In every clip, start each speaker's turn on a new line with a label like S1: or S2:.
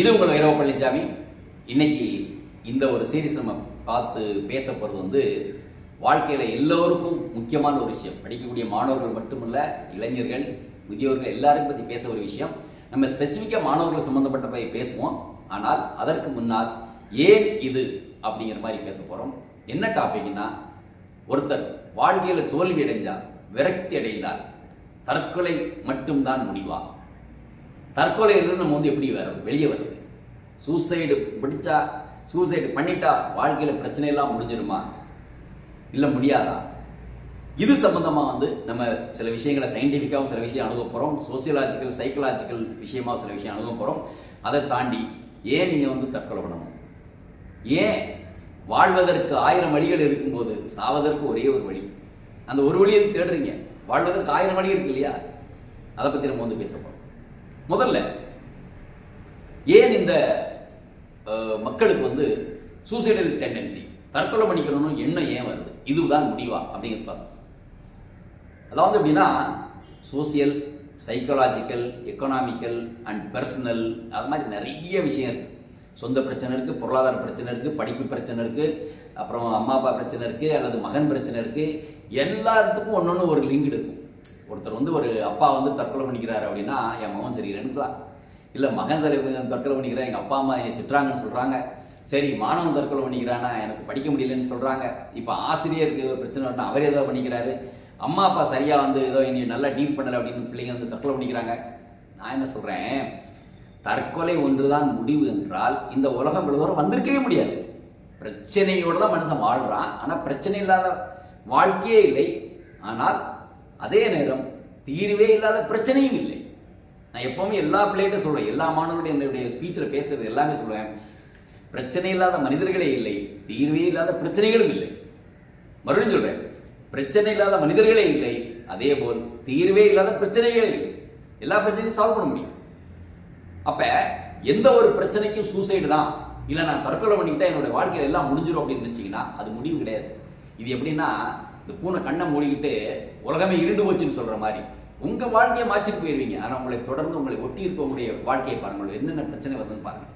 S1: இது உங்கள் வைரவ பழனிசாமி இன்னைக்கு இந்த ஒரு சீரீஸ் நம்ம பார்த்து பேச போகிறது வந்து வாழ்க்கையில் எல்லோருக்கும் முக்கியமான ஒரு விஷயம். படிக்கக்கூடிய மாணவர்கள் மட்டுமல்ல இளைஞர்கள் முதியோர்கள் எல்லாருக்கும் பற்றி பேச ஒரு விஷயம். நம்ம ஸ்பெசிஃபிக்காக மாணவர்கள் சம்மந்தப்பட்ட போய் பேசுவோம். ஆனால் அதற்கு முன்னால் ஏன் இது அப்படிங்கிற மாதிரி பேச போகிறோம் என்ன டாபிக்னா ஒருத்தர் வாழ்க்கையில் தோல்வி அடைஞ்சால் விரக்தி அடைந்தால் தற்கொலை மட்டும்தான் முடிவா? தற்கொலையிலிருந்து நம்ம வந்து எப்படி வர வெளியே வருது சூசைடு பிடிச்சா சூசைடு பண்ணிட்டா வாழ்க்கையில் பிரச்சனை எல்லாம் முடிஞ்சிருமா இல்லை முடியாதா? இது சம்பந்தமாக வந்து நம்ம சில விஷயங்களை சயின்டிஃபிக்காகவும் சில விஷயம் அணுக போகிறோம் சோசியலாஜிக்கல் சைக்கலாஜிக்கல் விஷயமா சில விஷயம் அணுக போகிறோம் அதை தாண்டி ஏன் நீங்கள் வந்து தற்கொலை பண்ணணும்? ஏன் வாழ்வதற்கு ஆயிரம் வழிகள் இருக்கும்போது சாவதற்கு ஒரே ஒரு வழி? அந்த ஒரு வழியை தேடுறீங்க. வாழ்வதற்கு ஆயிரம் வழி இருக்கு இல்லையா? அதை பற்றி நம்ம வந்து பேச போகிறோம் முதல்ல ஏன் இந்த மக்களுக்கு வந்து சூசைடல் டெண்டன்சி தற்கொலை பண்ணிக்கணும்னு எண்ணம் ஏன் வருது? இதுதான் முடிவா? அப்படிங்கிறது பாசம் அதாவது எப்படின்னா social psychological economical and personal அது மாதிரி நிறைய விஷயம் இருக்குது சொந்த பிரச்சனை இருக்குது பொருளாதார பிரச்சனை இருக்குது படிப்பு பிரச்சனை இருக்குது அப்புறம் அம்மா அப்பா பிரச்சனை இருக்குது அல்லது மகன் பிரச்சனை இருக்குது எல்லாத்துக்கும் ஒன்று ஒன்று ஒரு லிங்க் இருக்கும் ஒருத்தர் வந்து ஒரு அப்பா வந்து தற்கொலை பண்ணிக்கிறாரு அப்படின்னா என் மகன் சரியில்லைன்னு இல்லை மகன் சரி தற்கொலை பண்ணிக்கிறேன் எங்கள் அப்பா அம்மா என்னை திட்டுறாங்கன்னு சொல்கிறாங்க சரி மாணவன் தற்கொலை பண்ணிக்கிறானா எனக்கு படிக்க முடியலன்னு சொல்கிறாங்க இப்போ ஆசிரியருக்கு ஒரு பிரச்சனை வரணும் அவர் ஏதோ பண்ணிக்கிறாரு. அம்மா அப்பா சரியாக வந்து ஏதோ இனி நல்லா டீல் பண்ணலை அப்படின்னு பிள்ளைங்க வந்து தற்கொலை பண்ணிக்கிறாங்க. நான் என்ன சொல்கிறேன் தற்கொலை ஒன்றுதான் முடிவு என்றால் இந்த உலகம் இவ்வளவு வந்திருக்கவே முடியாது. பிரச்சனையோடு தான் மனுஷன் வாழ்கிறான் ஆனால் பிரச்சனை இல்லாத வாழ்க்கையே இல்லை. ஆனால் அதே நேரம் தீர்வே இல்லாத பிரச்சனையும் இல்லை. நான் எப்பவுமே எல்லா பிள்ளைகிட்ட சொல்றேன் எல்லா மாணவர்களுடைய என்னுடைய ஸ்பீச்சில் பேசுறது எல்லாமே சொல்லுவேன் பிரச்சனை இல்லாத மனிதர்களே இல்லை தீர்வே இல்லாத பிரச்சனைகளும் இல்லை. மறுபடியும் சொல்றேன் பிரச்சனை இல்லாத மனிதர்களே இல்லை அதே போல் தீர்வே இல்லாத பிரச்சனைகளே இல்லை. எல்லா பிரச்சனையும் சால்வ் பண்ண முடியும். அப்ப எந்த ஒரு பிரச்சனைக்கும் சூசைடு தான். இல்லை நான் தற்கொலை பண்ணிக்கிட்டேன் என்னோட வாழ்க்கையில எல்லாம் முடிஞ்சிடும் அப்படின்னு நினச்சிங்கன்னா அது முடிவு கிடையாது. இது எப்படின்னா இந்த பூனை கண்ணை மூடிக்கிட்டு உலகமே இருண்டு போச்சுன்னு சொல்ற மாதிரி உங்க வாழ்க்கையை மாற்றிட்டு போயிருவீங்க. ஆனா உங்களை தொடர்ந்து உங்களை ஒட்டி இருக்கக்கூடிய வாழ்க்கையை பாருங்க. என்னென்ன பிரச்சனை வருதுன்னு பாருங்க.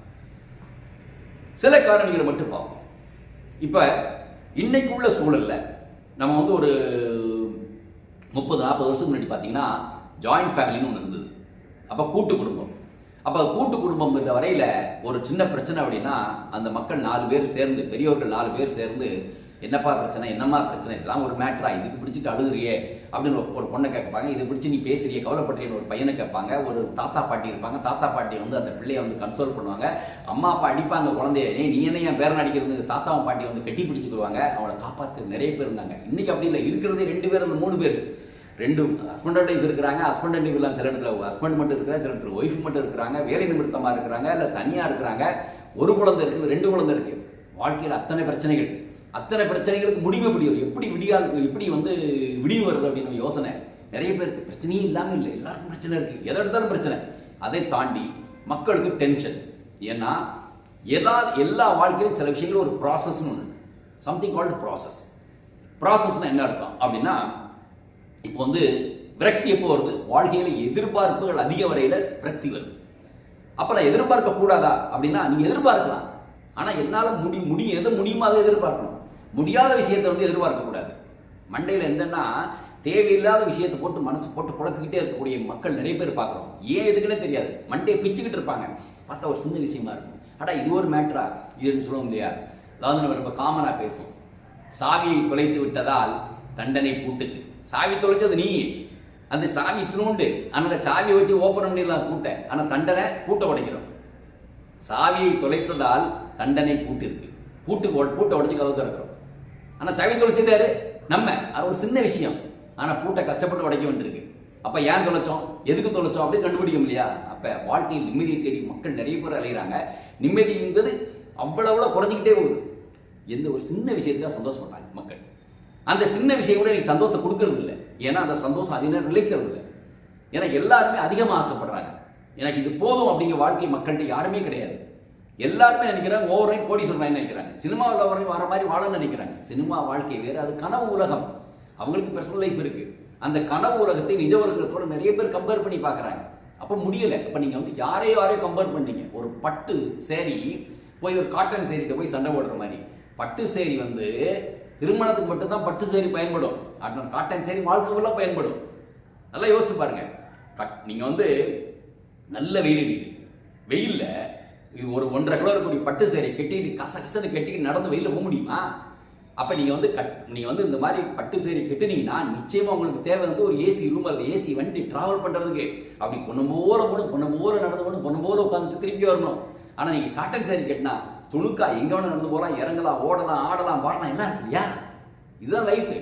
S1: சில காரணிகளை மட்டும் பார்ப்போம். இப்ப இன்னைக்கு உள்ள சூழல்ல நம்ம வந்து ஒரு முப்பது நாற்பது வருஷத்துக்கு முன்னாடி பார்த்தீங்கன்னா ஜாயிண்ட் ஃபேமிலின்னு ஒன்று இருந்தது. அப்போ கூட்டு குடும்பம். அப்போ கூட்டு குடும்பம் இருந்த வரையில் ஒரு சின்ன பிரச்சனை அப்படின்னா அந்த மக்கள் நாலு பேர் சேர்ந்து பெரியவர்கள் நாலு பேர் சேர்ந்து என்னப்பா பிரச்சனை என்னம்மா பிரச்சனை? இதெல்லாம் ஒரு மேட்ரா இதுக்கு பிடிச்சிட்டு அழுகுறியே? அப்படின்னு ஒரு- ஒரு பொண்ணை கேட்பாங்க. இது பிடிச்சி நீ பேசுறியே கவலைப்படுறியன்னு ஒரு பையனை கேட்பாங்க. ஒரு தாத்தா பாட்டி இருப்பாங்க. தாத்தா பாட்டி வந்து அந்த பிள்ளையை வந்து கன்சோல் பண்ணுவாங்க. அம்மா அப்பா அடிப்பாங்க குழந்தைய. நீ என்ன என் பேரன் அடிக்கிறது தாத்தாவும் பாட்டி வந்து கட்டி பிடிச்சிக்குவாங்க அவனை காப்பாற்று நிறைய பேர் இருந்தாங்க. இன்னைக்கு அப்படி இல்லை. இருக்கிறதே ரெண்டு பேர் அந்த மூணு பேர். ரெண்டு ஹஸ்பண்ட் அண்ட் ஒய்ஃப் இருக்கிறாங்க. ஹஸ்பண்ட் அண்ட் இல்லாம சில இடத்துல ஹஸ்பண்ட் மட்டும் இருக்கிற சில இடத்துல ஒய்ஃப் மட்டும் இருக்கிறாங்க. வேலை நிமித்தமாக இருக்கிறாங்க இல்லை தனியாக இருக்கிறாங்க. ஒரு குழந்தை இருக்குது ரெண்டு குழந்தை இருக்குது வாழ்க்கையில் அத்தனை பிரச்சனைகள். அத்தனை பிரச்சனைகளுக்கு முடிவு எப்படி வரும்? எப்படி விடியால் எப்படி வந்து விடிவு வருது அப்படின்னு யோசனை. நிறைய பேருக்கு பிரச்சனையே இல்லாமல் இல்லை. எல்லாருக்கும் பிரச்சனை இருக்கு. எதை எடுத்தாலும் பிரச்சனை. அதை தாண்டி மக்களுக்கு டென்ஷன் ஏன்னா எல்லா எல்லா வாழ்க்கையிலும் சில விஷயங்கள் ஒரு ப்ராசஸ்னு ஒன்று சம்திங் கால்டு ப்ராசஸ் ப்ராசஸ்னா என்ன அர்த்தம்? அப்படின்னா இப்போ வந்து விரக்தி எப்போ வருது? வாழ்க்கையில் எதிர்பார்ப்புகள் அதிக வரையில் விரக்தி வருது. அப்போ நான் எதிர்பார்க்க கூடாதா அப்படின்னா நீங்கள் எதிர்பார்க்கலாம். ஆனால் என்னால் முடி முடியும் எதை முடியுமோ அதை எதிர்பார்க்கணும். முடியாத விஷயத்தை வந்து எதிர்பார்க்கக்கூடாது. மண்டையில் என்னன்னா தேவையில்லாத விஷயத்தை போட்டு மனசு போட்டு குழப்பிக்கிட்டே இருக்கக்கூடிய மக்கள் நிறைய பேர் பார்க்குறோம். ஏன் எதுக்குன்னே தெரியாது. மண்டையை பிச்சுக்கிட்டு இருப்பாங்க. பார்த்தா ஒரு சின்ன விஷயமா இருக்கும். அடா இது ஒரு மேட்ரா இதுன்னு சொல்லுவோம் இல்லையா? அதாவது நம்ம ரொம்ப காமனாக பேசும். சாவியை தொலைத்து விட்டதால் தண்டனை பூட்டுக்கு. சாவி தொலைச்சது நீ. அந்த சாவி இத்தினோண்டு அந்த சாவியை வச்சு ஓப்பன் பண்ணிடலாம் கூட்டை ஆனால் தண்டனை கூட்ட உடைக்கிறோம். சாவியை தொலைத்ததால் தண்டனை பூட்டு இருக்கு பூட்டு பூட்டை உடைச்சு கதவு திறக்கிறோம். ஆனால் சாவி தொலைச்சது நம்ம அது ஒரு சின்ன விஷயம். ஆனால் பூட்டை கஷ்டப்பட்டு உடைக்க வேண்டியிருக்கு. அப்போ ஏன் தொலைச்சோம்? எதுக்கு தொலைச்சோம் அப்படின்னு கண்டுபிடிக்க முடியா அப்போ வாழ்க்கையில் நிம்மதியை தேடி மக்கள் நிறைய பேர் அலைகிறாங்க நிம்மதி என்பது அவ்வளோ அவ்வளோ குறைஞ்சிக்கிட்டே போகுது. எந்த ஒரு சின்ன விஷயத்துக்காக சந்தோஷப்படுறாங்க மக்கள். அந்த சின்ன விஷயம் கூட எனக்கு சந்தோஷம் கொடுக்கறது இல்லை. ஏன்னா அந்த சந்தோஷம் அதிக நேரம் நிலைக்கிறது இல்லை. ஏன்னா எல்லாருமே அதிகமாக ஆசைப்படுறாங்க. எனக்கு இது போதும் அப்படிங்கிற வாழ்க்கை மக்கள்கிட்ட யாருமே கிடையாது. எல்லாருமே நினைக்கிறாங்க ஓவரையும் கோடி சொல்கிறாங்க நினைக்கிறாங்க. சினிமாவில் வர வர மாதிரி வாழன்னு நினைக்கிறாங்க. சினிமா வாழ்க்கை வேறு அது கனவு உலகம். அவங்களுக்கு பர்சனல் லைஃப் இருக்குது அந்த கனவு உலகத்தை நிஜ உலகத்தோட நிறைய பேர் கம்பேர் பண்ணி பார்க்குறாங்க. அப்போ முடியலை. அப்போ நீங்கள் வந்து யாரையோ யாரையோ கம்பேர் பண்ணீங்க. ஒரு பட்டு சேரி போய் ஒரு காட்டன் சேரிக்கிட்ட போய் சண்டை போடுற மாதிரி. பட்டு சேரி வந்து திருமணத்துக்கு மட்டும்தான் பட்டு சேரி பயன்படும். ஆனால் காட்டன் சேரி வாழ்க்கை பயன்படும். நல்லா யோசிச்சு பாருங்க. கட் நீங்கள் வந்து நல்ல வெயில் அடிக்குது. வெயிலில் இது ஒரு ஒன்றரை கிலோ இருக்கக்கூடிய பட்டு சேரை கட்டிட்டு கச கசன்னு கட்டிட்டு நடந்து வெளியில் போக முடியுமா? அப்போ நீங்கள் வந்து கட் நீங்கள் வந்து இந்த மாதிரி பட்டு சேரி கட்டுனீங்கன்னா நிச்சயமாக உங்களுக்கு தேவை வந்து ஒரு ஏசி ரூம் அல்லது ஏசி வண்டி டிராவல் பண்ணுறதுக்கு அப்படி பொண்ணு போல போகணும் பொண்ணு போல நடந்து போகணும் பொண்ணு போல உட்காந்துட்டு திருப்பி வரணும். ஆனால் நீங்கள் காட்டன் சேரி கட்டினா துணுக்கா எங்கே வேணும் நடந்து போகலாம் இறங்கலாம் ஓடலாம் ஆடலாம் பாடலாம் என்ன இருக்கு இல்லையா? இதுதான் லைஃபு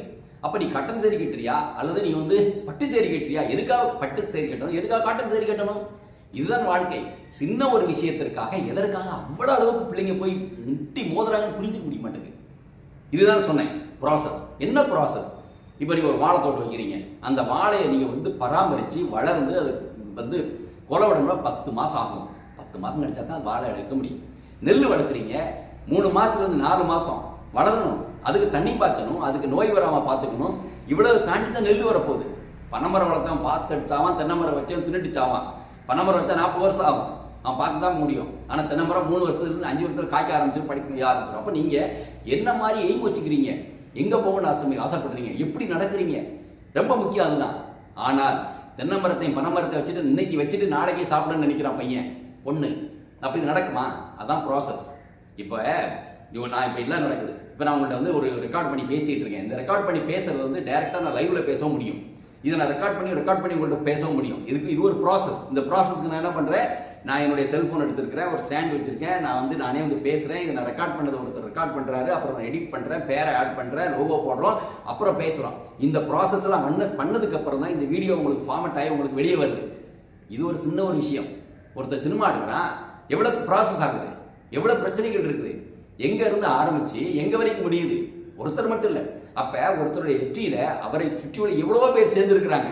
S1: அப்போ நீ கட்டன் சேரி கட்டுறியா? அல்லது நீ வந்து பட்டு சேரி கட்டுறியா? எதுக்காக பட்டு சேரி கட்டணும்? எதுக்காக காட்டன் சேரி கட்டணும்? இதுதான் வாழ்க்கை. சின்ன ஒரு விஷயத்திற்காக எதற்காக அவ்வளோ அளவுக்கு பிள்ளைங்க போய் முட்டி மோதுறாங்கன்னு புரிஞ்சுக்க முடிய மாட்டேங்குது. இதுதான் சொன்னேன் ப்ராசஸ் என்ன ப்ராசஸ் இப்போ நீங்கள் ஒரு வாழை தோட்டம் வைக்கிறீங்க. அந்த வாழையை நீங்கள் வந்து பராமரித்து வளர்ந்து அது வந்து கொலை விடணும்னா பத்து மாதம் ஆகும். பத்து மாதம் கழிச்சா தான் வாழை எடுக்க முடியும். நெல் வளர்க்குறீங்க மூணு மாதத்துலேருந்து நாலு மாதம் வளரணும். அதுக்கு தண்ணி பாய்ச்சணும் அதுக்கு நோய் வராமல் பார்த்துக்கணும். இவ்வளவு தாண்டி தான் நெல் வரப்போகுது. பனைமரம் வளர்த்தான் பார்த்து அடிச்சாவான் தென்னை மரம் வச்சவன் தின்னுட்டுச்சாவான். பனைமரம் வச்சா நாற்பது வருஷம் ஆகும். அவன் பார்த்து தான் முடியும். ஆனால் தினமரம் மூணு வருஷத்துக்கு அஞ்சு வருஷத்துல காய்க்க ஆரம்பிச்சு படிக்க ஆரம்பிச்சிடும் அப்போ நீங்கள் என்ன மாதிரி எய்ம் வச்சுக்கிறீங்க? எங்கே போகணும்னு ஆசை ஆசைப்படுறீங்க? எப்படி நடக்கிறீங்க? ரொம்ப முக்கியம் அதுதான். ஆனால் தென்னை மரத்தையும் பனை மரத்தை வச்சுட்டு இன்னைக்கு வச்சுட்டு நாளைக்கே சாப்பிடணும்னு நினைக்கிறான் பையன் பொண்ணு. அப்படி இது நடக்குமா? அதான் ப்ராசஸ் இப்போ இப்போ நான் இப்போ இல்லை நடக்குது? இப்போ நான் உங்கள்கிட்ட வந்து ஒரு ரெக்கார்ட் பண்ணி பேசிகிட்டு இருக்கேன். இந்த ரெக்கார்ட் பண்ணி பேசுறது வந்து டைரெக்டாக நான் லைவில் பேசவும் முடியும். இதை நான் ரெக்கார்ட் பண்ணி ரெக்கார்ட் பண்ணி உங்கள்கிட்ட பேசவும் முடியும். இதுக்கு இது ஒரு ப்ராசஸ் இந்த ப்ராசஸ்க்கு நான் என்ன பண்ணுறேன் நான் என்னுடைய செல்ஃபோன் எடுத்திருக்கிறேன் ஒரு ஸ்டாண்ட் வச்சிருக்கேன். நான் வந்து நானே வந்து பேசுகிறேன் இதை நான் ரெக்கார்ட் பண்ணதை ஒருத்தர் ரெக்கார்ட் பண்ணுறாரு அப்புறம் நான் எடிட் பண்ணுறேன் பேரை ஆட் பண்ணுறேன் லோகோ போடுறோம். அப்புறம் பேசுகிறோம் இந்த ப்ராசஸ் எல்லாம் பண்ண பண்ணதுக்கு அப்புறம் தான் இந்த வீடியோ உங்களுக்கு ஃபார்மட் ஆகி உங்களுக்கு வெளியே வருது. இது ஒரு சின்ன ஒரு விஷயம். ஒருத்தர் சினிமா எடுக்கிறான். எவ்வளோ ப்ராசஸ் ஆகுது? எவ்வளோ பிரச்சனைகள் இருக்குது? எங்க இருந்து ஆரம்பிச்சு எங்க வரைக்கும் முடியுது? ஒருத்தர் மட்டும் இல்லை. அப்ப ஒருத்தருடைய வெற்றியில அவரை சுற்றியுள்ள எவ்வளவோ பேர் சேர்ந்திருக்கிறாங்க.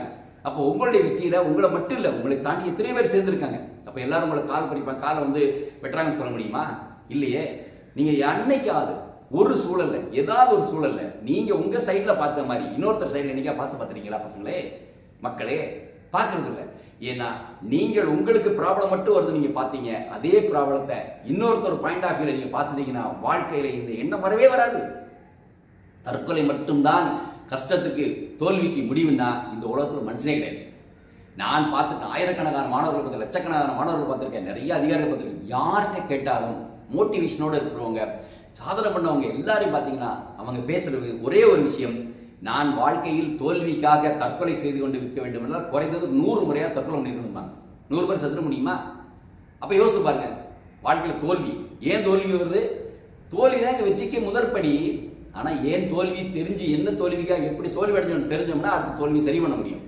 S1: அப்போ உங்களுடைய வெற்றியில உங்களை மட்டும் இல்லை உங்களை தாண்டி எத்தனை பேர் சேர்ந்திருக்காங்க. அப்போ எல்லாரும் உங்களை கால் படிப்பாங்க காலை வந்து வெட்டுறாங்கன்னு சொல்ல முடியுமா? இல்லையே. நீங்க அன்னைக்காவது ஒரு சூழல்ல ஏதாவது ஒரு சூழல்ல நீங்க உங்க சைட்ல பார்த்த மாதிரி இன்னொருத்தர் சைட்ல என்னைக்கா பார்த்து பார்த்துருக்கீங்களா பசங்களே? மக்களே பார்க்கறது இல்லை. ஏன்னா நீங்கள் உங்களுக்கு ப்ராப்ளம் மட்டும் வருது நீங்க பார்த்தீங்க. அதே ப்ராப்ளத்தை இன்னொருத்தர் பாயிண்ட் ஆஃப் வியூல நீங்க பார்த்துட்டீங்கன்னா வாழ்க்கையில இந்த எண்ணம் வரவே வராது. தற்கொலை மட்டும்தான் கஷ்டத்துக்கு தோல்விக்கு முடிவுன்னா இந்த உலகத்தில் மனுஷனே கிடையாது. நான் பார்த்துருக்கேன் ஆயிரக்கணக்கான மாணவர்கள் பார்த்து லட்சக்கணக்கான மாணவர்கள் பார்த்துருக்கேன் நிறைய அதிகாரிகள் பார்த்துருக்கேன். யார்கிட்ட கேட்டாலும் மோட்டிவேஷனோடு இருக்கிறவங்க சாதனை பண்ணவங்க எல்லாரையும் பார்த்தீங்கன்னா அவங்க பேசுறது ஒரே ஒரு விஷயம். நான் வாழ்க்கையில் தோல்விக்காக தற்கொலை செய்து கொண்டு விற்க வேண்டும் என்றால் குறைந்தது நூறு முறையாக தற்கொலை பண்ணியிருந்தாங்க நூறு பேர் செத்துட முடியுமா? அப்போ யோசிச்சு பாருங்க வாழ்க்கையில் தோல்வி. ஏன் தோல்வி வருது? தோல்வி தான் எங்க வெற்றிக்கு முதற்படி. ஆனால் ஏன் தோல்வி தெரிஞ்சு என்ன தோல்விக்காக எப்படி தோல்வி அடைஞ்சோம்னு தெரிஞ்சோம்னா அடுத்த தோல்வி சரி பண்ண முடியும்.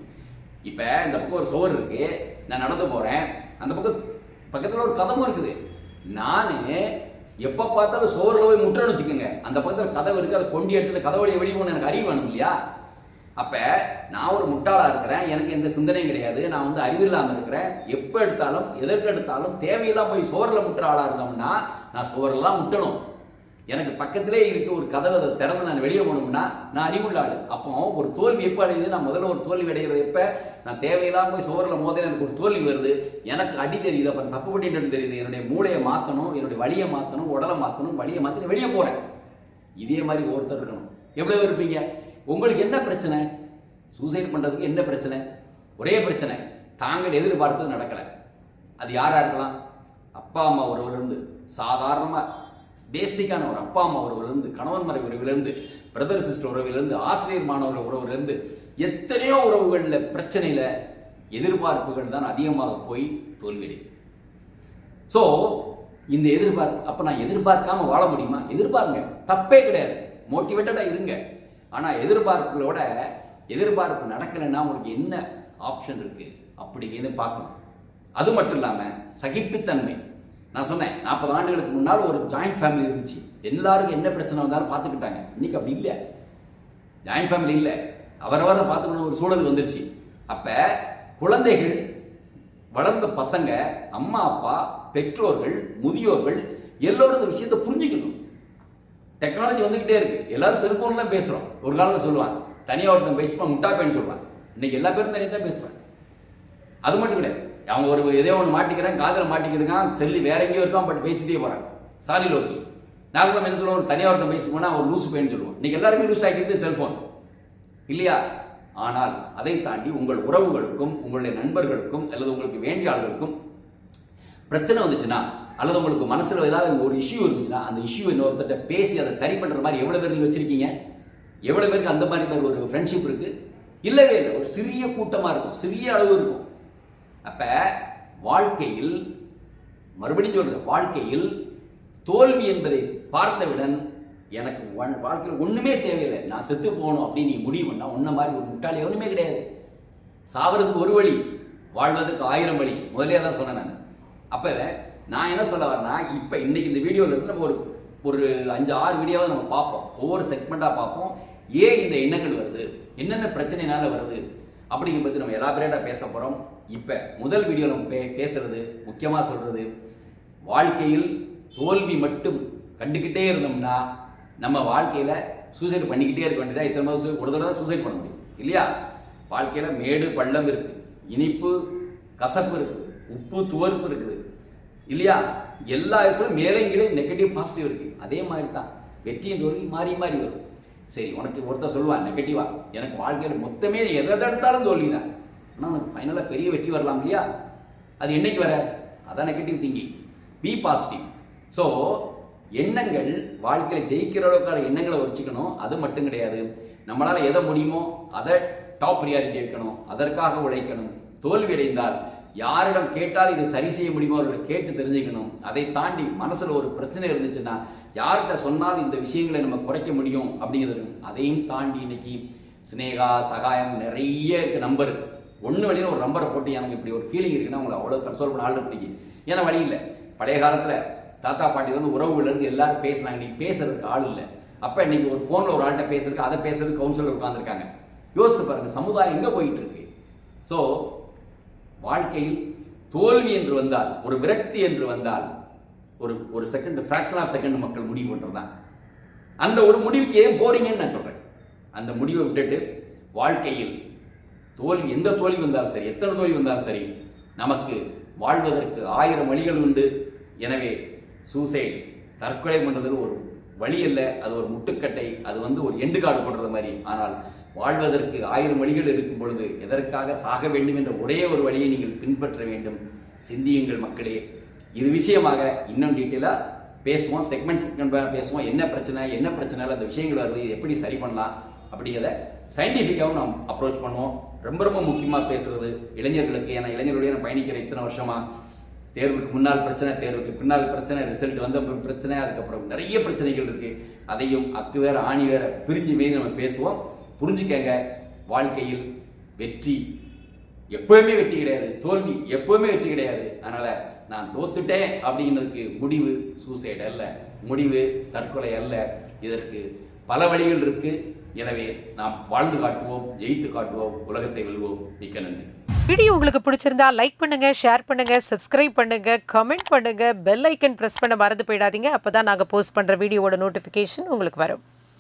S1: இப்போ இந்த பக்கம் ஒரு சுவர் இருக்கு நான் நடந்து போகிறேன் அந்த பக்கம் பக்கத்தில் ஒரு கதவும் இருக்குது. நான் எப்போ பார்த்தாலும் சுவரில் போய் முட்டுறேன்னு வச்சுக்கோங்க. அந்த பக்கத்தில் கதவு இருக்குது அதை கொண்டு எடுத்துட்டு கதவுடைய வெளியே எனக்கு அறிவு வேணும் இல்லையா? அப்போ நான் ஒரு முட்டாளாக இருக்கிறேன் எனக்கு எந்த சிந்தனையும் கிடையாது. நான் வந்து அறிவு இல்லாமல் இருக்கிறேன். எப்போ எடுத்தாலும் எதற்கு எடுத்தாலும் தேவையெல்லாம் போய் சோரில் முட்டுற ஆளாக இருந்தோம்னா நான் சோறெல்லாம் முட்டணும். எனக்கு பக்கத்திலே இருக்க ஒரு கதவை அதை திறந்து நான் வெளியே போகணும்னா நான் அறிவுள்ள ஆள். அப்போ ஒரு தோல்வி எப்போ அடையுது? நான் முதல்ல ஒரு தோல்வி அடைகிறது எப்போ? நான் தேவையில்லாம போய் சுவரில் மோதில எனக்கு ஒரு தோல்வி வருது. எனக்கு அடி தெரியுது. அப்புறம் தப்பு பண்ணிட்டு தெரியுது. என்னுடைய மூளையை மாற்றணும் என்னுடைய வழியை மாற்றணும் உடலை மாற்றணும் வழியை மாற்றி வெளியே போகிறேன் இதே மாதிரி ஒருத்தர் இருக்கணும். எவ்வளோ இருப்பீங்க? உங்களுக்கு என்ன பிரச்சனை? சூசைட் பண்ணுறதுக்கு என்ன பிரச்சனை? ஒரே பிரச்சனை. தாங்கள் எதிர்பார்த்தது நடக்கலை. அது யாராக இருக்கலாம்? அப்பா அம்மா ஒருவரிலிருந்து. சாதாரணமாக பேசிக்கான ஒரு அப்பா அம்மா உறவுலேருந்து கணவன் மறை உறவிலிருந்து பிரதர் சிஸ்டர் உறவிலிருந்து ஆசிரியர் மாணவர் உறவுலேருந்து எத்தனையோ உறவுகளில் பிரச்சனையில் எதிர்பார்ப்புகள் தான் அதிகமாக போய் தோல்வியடையும் ஸோ இந்த எதிர்பார்ப்பு அப்போ நான் எதிர்பார்க்காம வாழ முடியுமா? எதிர்பாருங்க. தப்பே கிடையாது. மோட்டிவேட்டடாக இருங்க. ஆனால் எதிர்பார்ப்புகளோட எதிர்பார்ப்பு நடக்கலைன்னா உங்களுக்கு என்ன ஆப்ஷன் இருக்குது அப்படிங்கிறது பார்க்கணும். அது மட்டும் இல்லாமல் சகிப்புத்தன்மை. நான் சொன்னேன் நாற்பது ஆண்டுகளுக்கு முன்னால் ஒரு ஜாயிண்ட் ஃபேமிலி இருந்துச்சு. எல்லாருக்கும் என்ன பிரச்சனை வந்தாலும் பார்த்துக்கிட்டாங்க. இன்னைக்கு அப்படி இல்லை. ஜாயிண்ட் ஃபேமிலி இல்லை. அவரவரை பார்த்துக்கணும் ஒரு சூழல் வந்துருச்சு. அப்போ குழந்தைகள் வளர்ந்த பசங்க அம்மா அப்பா பெற்றோர்கள் முதியோர்கள் எல்லோரும் இந்த விஷயத்தை புரிஞ்சுக்கணும். டெக்னாலஜி வந்துக்கிட்டே இருக்கு. எல்லாரும் செல்போன் தான் பேசுகிறோம் ஒரு காலத்தில் சொல்லுவான் தனியாக ஒருத்தன் பேசுவான் முட்டாப்பேன்னு சொல்லுவான். இன்னைக்கு எல்லா பேரும் தனியாக தான் பேசுவாங்க அது மட்டும் கிடையாது. அவங்க ஒரு எதோ ஒன்று மாட்டிக்கிறேன் காதில் மாட்டிக்கிறான் செல்லி வேற எங்கேயோ இருக்கான் பட் பேசிட்டே போகிறாங்க சாரி லோக்கி நாங்களும் என்ன சொல்லுவோம் ஒரு தனியாக ஒருத்தன் பேசி போனால் ஒரு லூசு பையன் சொல்லுவோம் இன்னைக்கு எல்லாருமே லூஸ் ஆகிக்கிறது செல்ஃபோன் இல்லையா? ஆனால் அதை தாண்டி உங்கள் உறவுகளுக்கும் உங்களுடைய நண்பர்களுக்கும் அல்லது உங்களுக்கு வேண்டிய ஆள்களுக்கும் பிரச்சனை வந்துச்சுன்னா அல்லது உங்களுக்கு மனசில் ஏதாவது ஒரு இஷ்யூ இருந்துச்சுன்னா அந்த இஷ்யூ இன்னொருத்தட்ட பேசி அதை சரி பண்ணுற மாதிரி எவ்வளோ பேர் நீங்கள் வச்சுருக்கீங்க? எவ்வளோ பேருக்கு அந்த மாதிரி ஒரு ஃப்ரெண்ட்ஷிப் இருக்குது இல்லவே இல்லை. ஒரு சிறிய கூட்டமாக இருக்கும். சிறிய அளவு இருக்கும். அப்ப வாழ்க்கையில் மறுபடியும் சொல்றது வாழ்க்கையில் தோல்வி என்பதை பார்த்தவுடன் எனக்கு வாழ்க்கையில் ஒண்ணுமே தேவையில்லை. நான் செத்து போகணும் அப்படின்னு நீ முடிவு பண்ணா உன்ன மாதிரி ஒரு முட்டாளி ஒண்ணுமே கிடையாது. சாவறதுக்கு ஒரு வழி வாழ்வதற்கு ஆயிரம் வழி. முதலே தான் சொன்னேன் நான். அப்ப நான் என்ன சொல்ல வரேன்னா இப்ப இன்னைக்கு இந்த வீடியோல இருந்து நம்ம ஒரு ஒரு அஞ்சு ஆறு வீடியோவை நம்ம பார்ப்போம். ஒவ்வொரு செக்மெண்ட்டாக பார்ப்போம். ஏன் இந்த எண்ணங்கள் வருது? என்னென்ன பிரச்சனைனால வருது? அப்படிங்கிற பற்றி நம்ம எலாபரேட்டாக பேச போகிறோம் இப்போ முதல் வீடியோவில் நம்ம பே- பேசுறது முக்கியமாக சொல்கிறது வாழ்க்கையில் தோல்வி மட்டும் கண்டுக்கிட்டே இருந்தோம்னா நம்ம வாழ்க்கையில் சூசைட் பண்ணிக்கிட்டே இருக்க வேண்டியதா இத்தனை மாதம் ஒரு தடவை சூசைட் பண்ண முடியும் இல்லையா? வாழ்க்கையில் மேடு பள்ளம் இருக்குது இனிப்பு கசப்பு இருக்குது உப்பு துவர்ப்பு இருக்குது இல்லையா? எல்லா இடத்துலையும் மேலே கீழே நெகட்டிவ் பாசிட்டிவ் இருக்குது அதே மாதிரி தான் வெற்றியும் தோல்வி மாறி மாறி வரும். சரி உனக்கு ஒருத்தர் சொல்லுவான் நெகட்டிவாக எனக்கு வாழ்க்கையில் மொத்தமே எதை எடுத்தாலும் தோல்வி தான் ஆனால் உனக்கு ஃபைனலாக பெரிய வெற்றி வரலாம் இல்லையா? அது என்னைக்கு வர? அதான் negative thinking B positive so எண்ணங்கள் வாழ்க்கையில் ஜெயிக்கிற அளவுக்கான எண்ணங்களை வச்சுக்கணும் அது மட்டும் கிடையாது. நம்மளால் எதை முடியுமோ அதை டாப் ப்ரியாரிட்டி இருக்கணும். அதற்காக உழைக்கணும். தோல்வி அடைந்தால் யாரிடம் கேட்டால் இது சரி செய்ய முடியுமோ அவர்களை கேட்டு தெரிஞ்சுக்கணும். அதை தாண்டி மனசில் ஒரு பிரச்சனை இருந்துச்சுன்னா யார்கிட்ட சொன்னால் இந்த விஷயங்களை நம்ம குறைக்க முடியும் அப்படிங்கிறது அதையும் தாண்டி இன்னைக்கு சினேகா சகாயம் நிறைய இருக்கு நம்பர் ஒன்று வழியில் ஒரு நம்பரை போட்டு எனக்கு இப்படி ஒரு ஃபீலிங் இருக்குன்னா உங்களை அவ்வளோ கன்சோல் பண்ண ஆர்டர் இருப்பீங்க ஏன்னா வழி இல்லை. பழைய காலத்தில் தாத்தா பாட்டிலேருந்து வந்து எல்லாரும் பேசினாங்க. நீங்கள் பேசுறதுக்கு ஆள் இல்லை. அப்போ இன்னைக்கு ஒரு ஃபோனில் ஒரு ஆள்கிட்ட பேசுறதுக்கு அதை பேசுறதுக்கு கவுன்சிலர் உட்காந்துருக்காங்க யோசித்து பாருங்கள் சமுதாயம் எங்கே போயிட்டு இருக்கு? ஸோ வாழ்க்கையில் தோல்வி என்று வந்தால் ஒரு விரக்தி என்று வந்தால் ஒரு ஒரு செகண்ட் ஃபிராக்ஷன் ஆஃப் செகண்ட் மக்கள் முடிவு பண்ணுறதான் அந்த ஒரு முடிவுக்கு ஏன் போறீங்கன்னு நான் சொல்கிறேன் அந்த முடிவை விட்டுட்டு வாழ்க்கையில் தோல்வி எந்த தோல்வி வந்தாலும் சரி எத்தனை தோல்வி வந்தாலும் சரி நமக்கு வாழ்வதற்கு ஆயிரம் வழிகள் உண்டு. எனவே சூசைட் தற்கொலை பண்ணுறது ஒரு வழி அல்ல அது ஒரு முட்டுக்கட்டை அது வந்து ஒரு எண்டு காடு போடுறது மாதிரி. ஆனால் வாழ்வதற்கு ஆயிரம் வழிகள் இருக்கும் பொழுது எதற்காக சாக வேண்டும் என்ற ஒரே ஒரு வழியை நீங்கள் பின்பற்ற வேண்டும் சிந்தியுங்கள் மக்களே. இது விஷயமாக இன்னும் டீட்டெயிலாக பேசுவோம் செக்மெண்ட் செக்மெண்ட் பேசுவோம். என்ன பிரச்சனை என்ன பிரச்சனை அந்த விஷயங்கள் வருது இது எப்படி சரி பண்ணலாம் அப்படிங்கிறத சயின்டிஃபிக்காகவும் நாம் அப்ரோச் பண்ணுவோம். ரொம்ப ரொம்ப முக்கியமாக பேசுறது இளைஞர்களுக்கு. ஏன்னா இளைஞர்களுடைய நான் பயணிக்கிற இத்தனை வருஷமா தேர்வுக்கு முன்னால் பிரச்சனை தேர்வுக்கு பின்னால் பிரச்சனை ரிசல்ட் வந்த அப்புறம் பிரச்சனை அதுக்கப்புறம் நிறைய பிரச்சனைகள் இருக்கு. அதையும் அக்கு வேற ஆணி வேற பிரிஞ்சு மீது நம்ம பேசுவோம். புரிஞ்சுக்கங்க வாழ்க்கையில் வெற்றி எப்பவுமே வெற்றி கிடையாது. தோல்வி எப்பவுமே வெற்றி கிடையாது. அதனால நான் தோத்துட்டேன் அப்படிங்கிறதுக்கு முடிவு சூசைட் அல்ல. முடிவு தற்கொலை அல்ல. இதற்கு பல வழிகள் இருக்குது எனவே நாம் வாழ்ந்து காட்டுவோம் ஜெயித்து காட்டுவோம் உலகத்தை வெல்வோம். மிக்க நன்றி.
S2: வீடியோ உங்களுக்கு பிடிச்சிருந்தா லைக் பண்ணுங்க ஷேர் பண்ணுங்க சப்ஸ்கிரைப் பண்ணுங்க கமெண்ட் பண்ணுங்க பெல் ஐக்கன் பிரஸ் பண்ண மறந்து போயிடாதீங்க. அப்பதான் நாங்க போஸ்ட் பண்ற வீடியோவோட நோட்டிபிகேஷன் உங்களுக்கு வரும்.